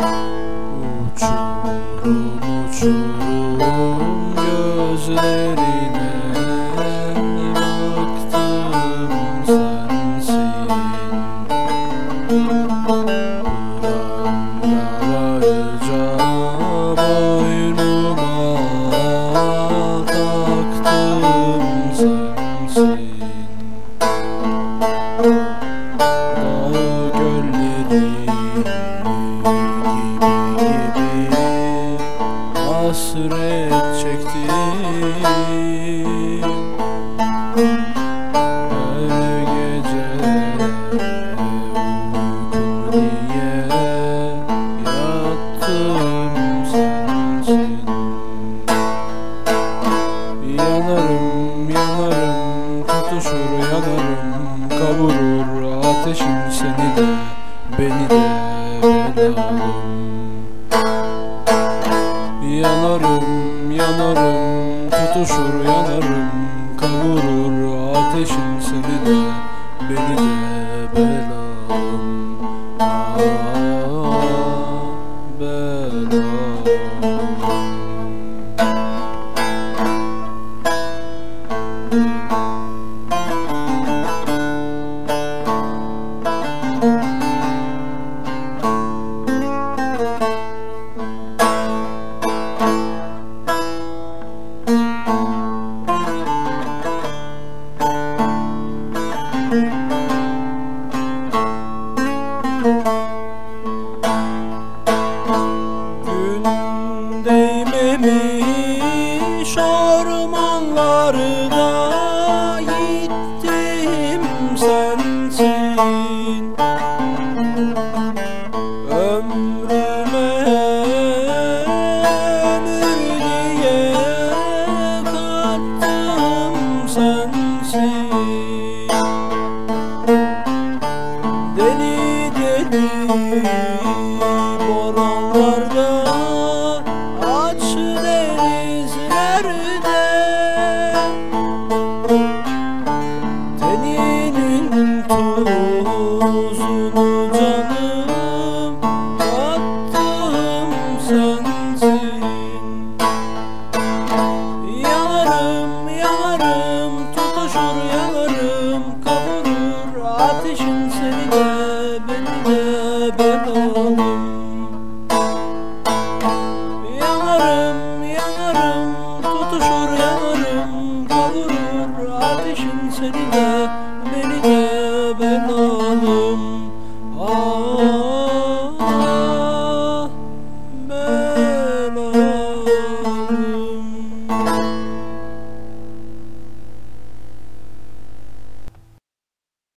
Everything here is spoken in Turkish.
宇宙の宇宙 çektim Her gece uyku diye Yattım sensin Yanarım yanarım tutuşur yanarım kavurur ateşim seni de beni de belalım Yanarım yanarım tutuşur yanarım kavurur ateşim seni de beni de belalım. Ah belalım boş ormanlarda gittim sensin. Yanarım yanarım tutuşur yanarım Kavurur. Ateşin seni de beni de ben oğlum Ağlarım ah.